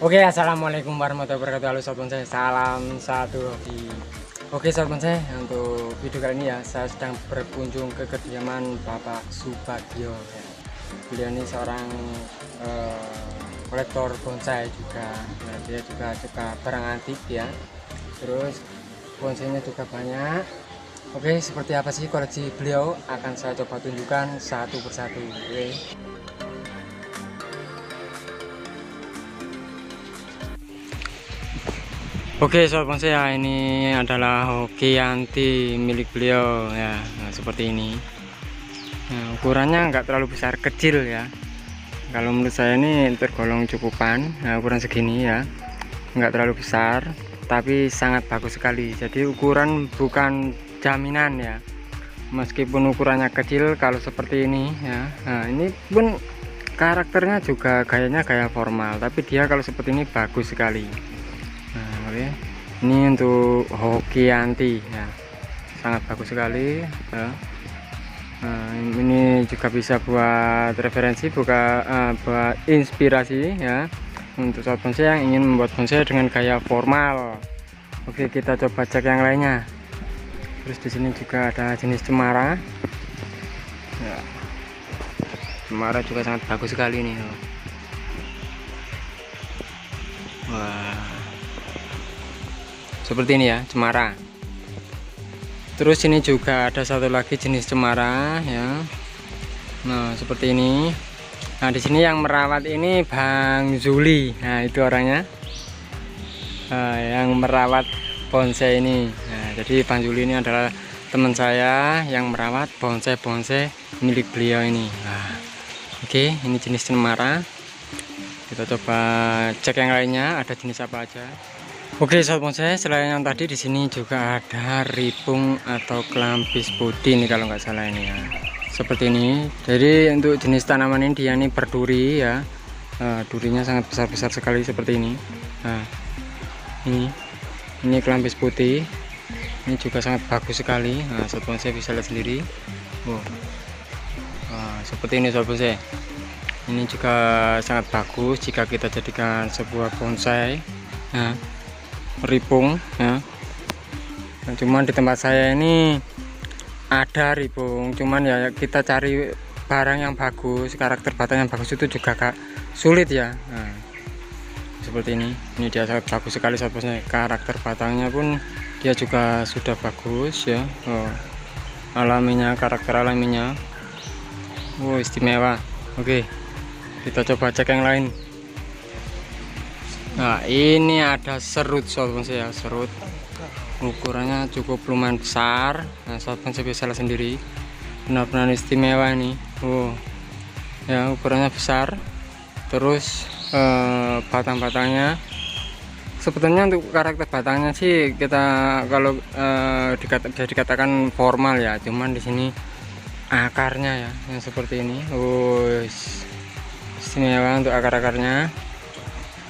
Oke, assalamualaikum warahmatullahi wabarakatuh. Halo sobat bonsai, salam satu hobi. Oke sobat bonsai, untuk video kali ini ya, saya sedang berkunjung ke kediaman Bapak Subagio. Ya. Beliau ini seorang eh, kolektor bonsai juga. Nah, dia juga suka barang antik ya. Terus bonsainya juga banyak. Oke, seperti apa sih koleksi beliau? Akan saya coba tunjukkan satu persatu. Oke. Oke sobat bonsai ya ini adalah hoki anti milik beliau ya nah, seperti ini. Nah, ukurannya nggak terlalu besar kecil ya. Kalau menurut saya ini tergolong cukupan nah, ukuran segini ya. Nggak terlalu besar tapi sangat bagus sekali. Jadi ukuran bukan jaminan ya. Meskipun ukurannya kecil kalau seperti ini ya nah, ini pun karakternya juga gayanya gaya formal tapi dia kalau seperti ini bagus sekali ini untuk hoki anti ya. Sangat bagus sekali ya. nah, ini juga bisa buat referensi buka uh, buat inspirasi ya. Untuk sobat bonsai yang ingin membuat bonsai dengan gaya formal. Oke kita coba cek yang lainnya. Terus di sini juga ada jenis cemara. Ya. cemara juga sangat bagus sekali nih wah seperti ini ya cemara. Terus ini juga ada satu lagi jenis cemara ya. Nah seperti ini. Nah di sini yang merawat ini Bang Zuli. Nah itu orangnya. Nah, yang merawat bonsai ini. Nah, jadi Bang Zuli ini adalah teman saya yang merawat bonsai-bonsai milik beliau ini. Nah, oke ini jenis cemara. Kita coba cek yang lainnya ada jenis apa aja Oke sobat bonsai selain yang tadi di sini juga ada ripung atau kelampis putih nih kalau nggak salah ini ya. Seperti ini. Jadi untuk jenis tanaman ini dia ini berduri ya. Uh, durinya sangat besar-besar sekali seperti ini. Nah ini. Ini kelampis putih. Ini juga sangat bagus sekali. Nah sobat bonsai bisa lihat sendiri. Wow. nah, seperti ini sobat bonsai ini juga sangat bagus jika kita jadikan sebuah bonsai. Nah ripung ya. Nah, cuman di tempat saya ini ada ripung cuman ya kita cari barang yang bagus karakter batang yang bagus itu juga agak sulit ya. Nah, seperti ini. Ini dia sangat bagus sekali sahabatnya karakter batangnya pun dia juga sudah bagus ya. Oh, alaminya karakter alaminya. Oh istimewa. Oke kita coba cek yang lain Nah ini ada serut sobat saya serut. Ukurannya cukup lumayan besar. Nah sobat saya bisa lihat sendiri. Benar-benar istimewa ini. Oh ya ukurannya besar. Terus eh, batang-batangnya. Sebetulnya untuk karakter batangnya sih kita kalau eh, dikata, dikatakan formal ya. Cuman di sini akarnya ya yang seperti ini. Oh istimewa untuk akar-akarnya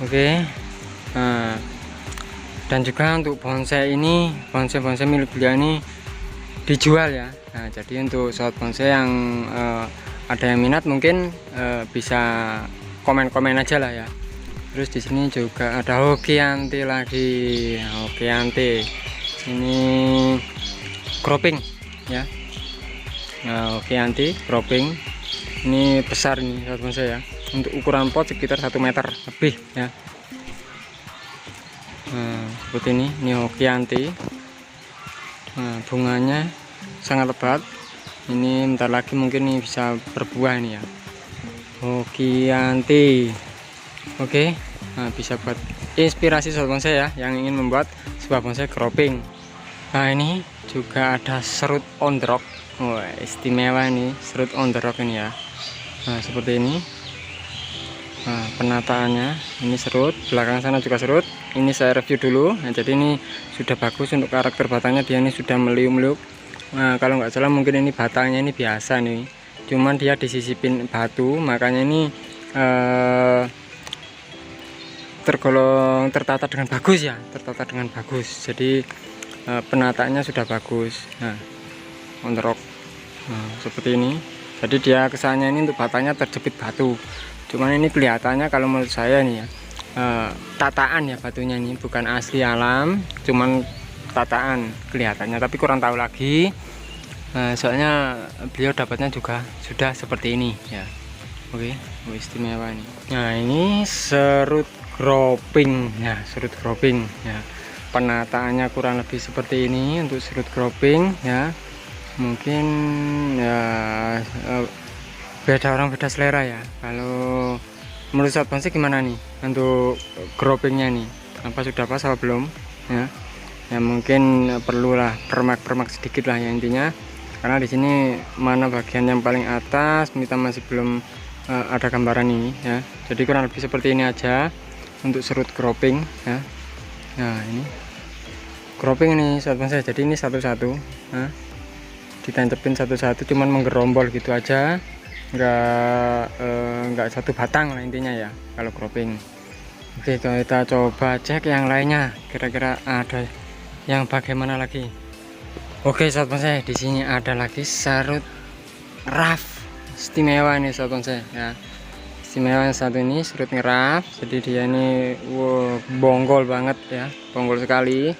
Oke. Nah, dan juga untuk bonsai ini bonsai-bonsai milik beliau ini dijual ya. Nah jadi untuk sobat bonsai yang uh, ada yang minat mungkin uh, bisa komen-komen aja lah ya. Terus di sini juga ada hoki anti lagi. Hoki anti ini cropping ya. Nah, hoki anti cropping. Ini besar nih sobat bonsai ya untuk ukuran pot sekitar satu meter lebih ya. Nah, seperti ini ini hoki anti. Nah, bunganya sangat lebat. Ini bentar lagi mungkin ini bisa berbuah ini ya. Hoki anti. Oke nah, bisa buat inspirasi sobat bonsai ya yang ingin membuat sebuah bonsai cropping. Nah ini juga ada serut on the rock. Wah, istimewa ini serut on the rock ini ya. Nah seperti ini nah, penataannya ini serut belakang sana juga serut. Ini saya review dulu. Nah, jadi ini sudah bagus untuk karakter batangnya. Dia ini sudah meliuk-meliuk. Nah kalau nggak salah mungkin ini batangnya ini biasa nih. Cuman dia disisipin batu makanya ini eh, tergolong tertata dengan bagus ya tertata dengan bagus. Jadi eh, penataannya sudah bagus. Nah on nah, seperti ini. Jadi dia kesannya ini untuk batangnya terjepit batu cuman ini kelihatannya kalau menurut saya nih ya uh, tataan ya batunya ini bukan asli alam cuman tataan kelihatannya. Tapi kurang tahu lagi uh, soalnya beliau dapatnya juga sudah seperti ini ya. Oke okay. istimewa ini. Nah ini serut groping. Ya serut groping ya. Penataannya kurang lebih seperti ini untuk serut groping ya. Mungkin ya uh, beda orang beda selera ya. Kalau menurut Satpam sih gimana nih untuk gropingnya nih? Apa sudah pas atau belum ya? Ya mungkin perlulah permak-permak sedikit lah ya intinya. Karena di sini mana bagian yang paling atas kita masih belum uh, ada gambaran ini ya. Jadi kurang lebih seperti ini aja untuk serut groping ya. Nah ini. Groping ini Satpam saya jadi ini satu-satu nah, ditancapin satu-satu cuman menggerombol gitu aja enggak eh, enggak satu batang lah intinya ya kalau cropping. Oke kita coba cek yang lainnya. Kira-kira ada yang bagaimana lagi? Oke sahabat saya di sini ada lagi sarut raf. Istimewa nih sahabat saya ya. Istimewa yang satu ini serut ngeraf. Jadi dia ini wow, bonggol banget ya. Bonggol sekali.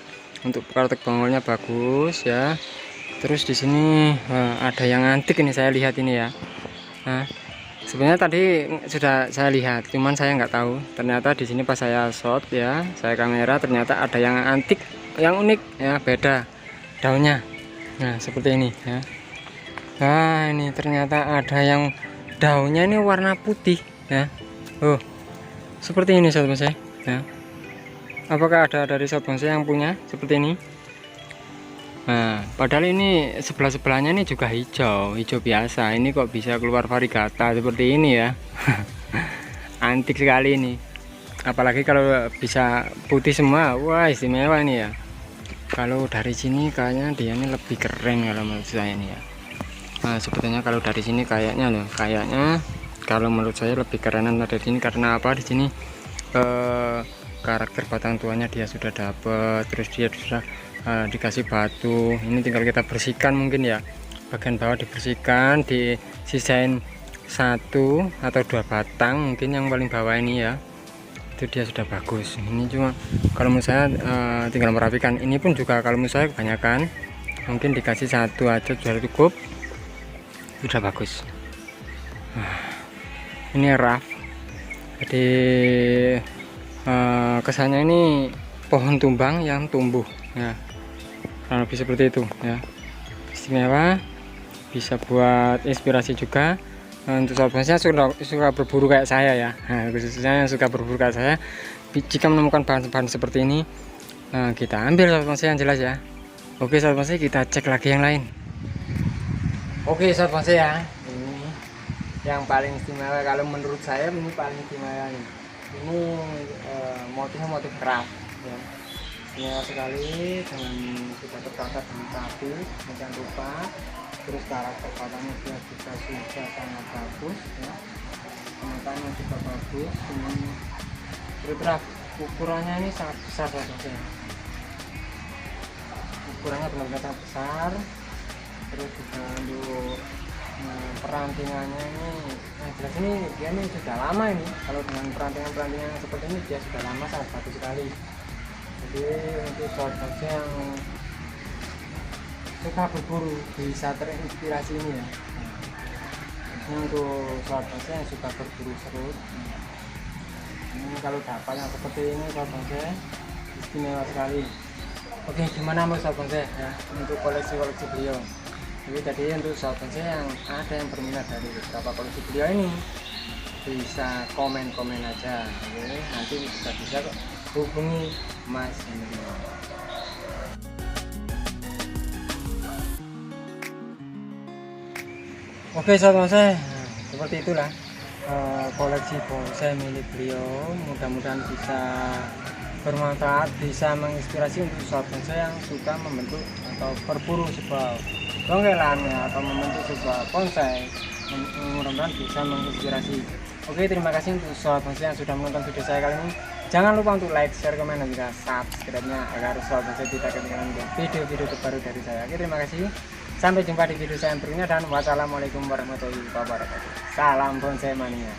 Untuk kartek bonggolnya bagus ya. Terus di sini wah, ada yang antik ini saya lihat ini ya Nah, sebenarnya tadi sudah saya lihat, cuman saya nggak tahu. Ternyata di sini pas saya shot ya, saya kamera ternyata ada yang antik, yang unik ya, beda daunnya. Nah, seperti ini ya. Nah, ini ternyata ada yang daunnya ini warna putih ya. Oh. Seperti ini sobat saya ya. Apakah ada dari sobat saya yang punya seperti ini? Nah, padahal ini sebelah-sebelahnya ini juga hijau, hijau biasa. Ini kok bisa keluar varigata seperti ini ya. Antik sekali ini. Apalagi kalau bisa putih semua, wah istimewa ini ya. Kalau dari sini kayaknya dia ini lebih keren kalau menurut saya ini ya. Nah, sebetulnya kalau dari sini kayaknya loh, kayaknya kalau menurut saya lebih kerenan dari sini karena apa di sini eh, karakter batang tuanya dia sudah dapat, terus dia sudah uh, dikasih batu. Ini tinggal kita bersihkan mungkin ya. Bagian bawah dibersihkan disisain satu atau dua batang mungkin yang paling bawah ini ya. Itu dia sudah bagus. Ini cuma kalau saya uh, tinggal merapikan. Ini pun juga kalau saya kebanyakan mungkin dikasih satu aja sudah cukup. Sudah bagus. Nah, ini rough. Jadi uh, kesannya ini pohon tumbang yang tumbuh ya. Kurang lebih seperti itu ya. Istimewa bisa buat inspirasi juga. Nah, untuk sahabatnya suka, suka berburu kayak saya ya. Nah, khususnya yang suka berburu kayak saya jika menemukan bahan-bahan seperti ini nah, kita ambil sahabat yang jelas ya. Oke sahabat kita cek lagi yang lain. Oke sahabat saya ini yang paling istimewa. Kalau menurut saya ini paling istimewa nih ini uh, motifnya motif keras ya. Ya sekali dengan kita tercatat dengan rapi jangan lupa. Terus karakter batangnya dia juga sudah sangat bagus ya. Penampakannya juga bagus ini berdraft ukurannya ini sangat besar saja ukurannya benar-benar sangat besar. Terus juga untuk perantingannya ini nah jelas ini dia ini sudah lama ini. Kalau dengan perantingan-perantingan seperti ini dia sudah lama sangat bagus sekali. Jadi untuk sahabat yang suka berburu bisa terinspirasi ini ya. Ini untuk sahabat yang suka berburu serut ini kalau dapat yang seperti ini sahabat saya istimewa sekali. Oke gimana sahabat saya ya? Untuk koleksi-koleksi beliau jadi tadi untuk sahabat saya yang ada yang berminat dari beberapa koleksi beliau ini bisa komen-komen aja oke nanti bisa bisa hubungi Mas Oke sahabat saya, seperti itulah uh, koleksi bonsai milik beliau. Mudah-mudahan bisa bermanfaat, bisa menginspirasi untuk sahabat saya yang suka membentuk atau berburu sebuah dongkelan atau membentuk sebuah bonsai. Mudah-mudahan bisa menginspirasi. Oke, terima kasih untuk sahabat saya yang sudah menonton video saya kali ini. Jangan lupa untuk like, share, komen, dan juga subscribe-nya agar sahabat saya tidak ketinggalan video-video terbaru dari saya. Oke, terima kasih. Sampai jumpa di video saya yang berikutnya dan wassalamualaikum warahmatullahi wabarakatuh. Salam bonsai mania.